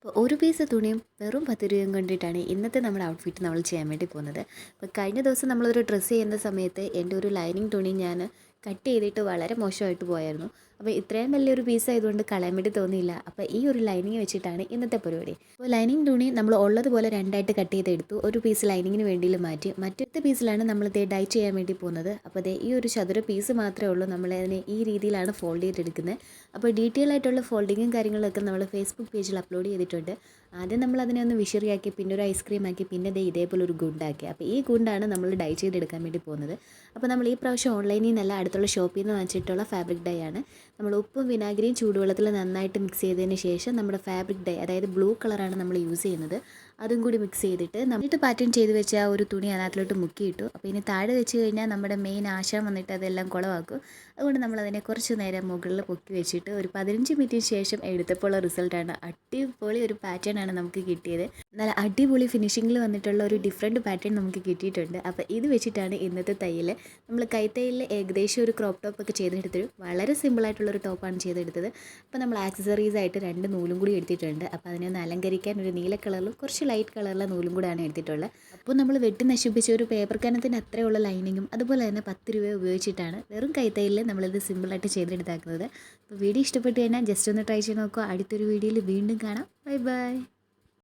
അപ്പോൾ ഒരു പീസ് തുണിയും വെറും പത്ത് രൂപയും കൊണ്ടിട്ടാണ് ഇന്നത്തെ നമ്മുടെ ഔട്ട്ഫിറ്റ് നമ്മൾ ചെയ്യാൻ വേണ്ടി പോകുന്നത്. അപ്പോൾ കഴിഞ്ഞ ദിവസം നമ്മളൊരു ഡ്രസ്സ് ചെയ്യുന്ന സമയത്ത് എന്റെ ഒരു ലൈനിങ് തുണി ഞാൻ കട്ട് ചെയ്തിട്ട് വളരെ മോശമായിട്ട് പോയായിരുന്നു. അപ്പോൾ ഇത്രയും വലിയൊരു പീസ് ആയതുകൊണ്ട് കളയാൻ വേണ്ടി തോന്നിയില്ല. അപ്പോൾ ഈ ഒരു ലൈനിങ് വെച്ചിട്ടാണ് ഇന്നത്തെ പരിപാടി. അപ്പോൾ ലൈനിങ് തുണി നമ്മൾ ഉള്ളതുപോലെ രണ്ടായിട്ട് കട്ട് ചെയ്തെടുത്തു. ഒരു പീസ് ലൈനിങ്ങിന് വേണ്ടിയിൽ മാറ്റി. മറ്റൊരു പീസിലാണ് നമ്മൾ ഇതേ ഡൈ ചെയ്യാൻ വേണ്ടി പോകുന്നത്. അപ്പോൾ അതേ ഈ ഒരു ചതുര പീസ് മാത്രമേ ഉള്ളൂ. നമ്മൾ അതിനെ ഈ രീതിയിലാണ് ഫോൾഡ് ചെയ്തെടുക്കുന്നത്. അപ്പോൾ ഡീറ്റെയിൽ ആയിട്ടുള്ള ഫോൾഡിങ്ങും കാര്യങ്ങളൊക്കെ നമ്മൾ ഫേസ്ബുക്ക് പേജിൽ അപ്ലോഡ് ചെയ്തിട്ടുണ്ട്. ആദ്യം നമ്മൾ അതിനെ ഒന്ന് വിഷറിയാക്കി പിന്നെ ഒരു ഐസ്ക്രീം ആക്കി പിന്നെ ദേ ഇതേപോലെ ഒരു ഗുണ്ടാക്കി. അപ്പോൾ ഈ ഗുണ്ടാണ് നമ്മൾ ഡൈ ചെയ്തെടുക്കാൻ വേണ്ടി പോകുന്നത്. അപ്പോൾ നമ്മൾ ഈ പ്രാവശ്യം ഓൺലൈനിൽ നിന്നല്ല അടുത്തുള്ള ഷോപ്പിൽ നിന്ന് വാങ്ങിച്ചിട്ടുള്ള ഫാബ്രിക് ഡൈ ആണ്. നമ്മൾ ഉപ്പും വിനാഗിരിയും ചൂടുവെള്ളത്തിൽ നന്നായിട്ട് മിക്സ് ചെയ്തതിന് ശേഷം നമ്മുടെ ഫാബ്രിക് ഡൈ അതായത് ബ്ലൂ കളറാണ് നമ്മൾ യൂസ് ചെയ്യുന്നത്. അതും കൂടി മിക്സ് ചെയ്തിട്ട് നമ്മളിട്ട് പാറ്റേൺ ചെയ്ത് വെച്ച ആ ഒരു തുണി അതിനകത്തിലോട്ട് മുക്കിയിട്ടു. അപ്പോൾ ഇനി താഴെ വെച്ച് കഴിഞ്ഞാൽ നമ്മുടെ മെയിൻ ആശാൻ വന്നിട്ട് അതെല്ലാം കുളവാക്കും. അതുകൊണ്ട് നമ്മൾ അതിനെ കുറച്ച് നേരം മുകളിൽ പൊക്കി വെച്ചിട്ട് ഒരു പതിനഞ്ച് മിനിറ്റിന് ശേഷം എടുത്തപ്പോൾ റിസൾട്ടാണ് അടിപൊളി ഒരു പാറ്റേൺ ആണ് നമുക്ക് കിട്ടിയത്. എന്നാൽ അടിപൊളി ഫിനിഷിങ്ങിൽ വന്നിട്ടുള്ള ഒരു ഡിഫറെന്റ് പാറ്റേൺ നമുക്ക് കിട്ടിയിട്ടുണ്ട്. അപ്പോൾ ഇത് വെച്ചിട്ടാണ് ഇന്നത്തെ തയ്യൽ നമ്മൾ കൈത്തയ്യലിൽ ഏകദേശം ഒരു ക്രോപ്പ് ടോപ്പ് ഒക്കെ ചെയ്തെടുത്തൊരു വളരെ സിമ്പിളായിട്ടുള്ളൊരു ടോപ്പാണ് ചെയ്തെടുത്തത്. അപ്പോൾ നമ്മൾ ആക്സസറീസ് ആയിട്ട് രണ്ട് നൂലും കൂടി എടുത്തിട്ടുണ്ട്. അപ്പോൾ അതിനെ ഒന്ന് അലങ്കരിക്കാൻ ഒരു നീല കളറിലും കുറച്ച് ലൈറ്റ് കളറിലെ നൂലും കൂടെയാണ് എടുത്തിട്ടുള്ളത്. അപ്പോൾ നമ്മൾ വെട്ടി നശിപ്പിച്ച ഒരു പേപ്പർ കനത്തിന് അത്രയുള്ള ലൈനിങ്ങും അതുപോലെ തന്നെ പത്ത് രൂപ ഉപയോഗിച്ചിട്ടാണ് വെറും കൈത്തയിൽ നമ്മളിത് സിമ്പിളായിട്ട് ചെയ്തെടുത്താക്കുന്നത്. അപ്പോൾ വീഡിയോ ഇഷ്ടപ്പെട്ട് കഴിഞ്ഞാൽ ജസ്റ്റ് ഒന്ന് ട്രൈ ചെയ്ത് നോക്കുക. അടുത്തൊരു വീഡിയോയിൽ വീണ്ടും കാണാം. Bye bye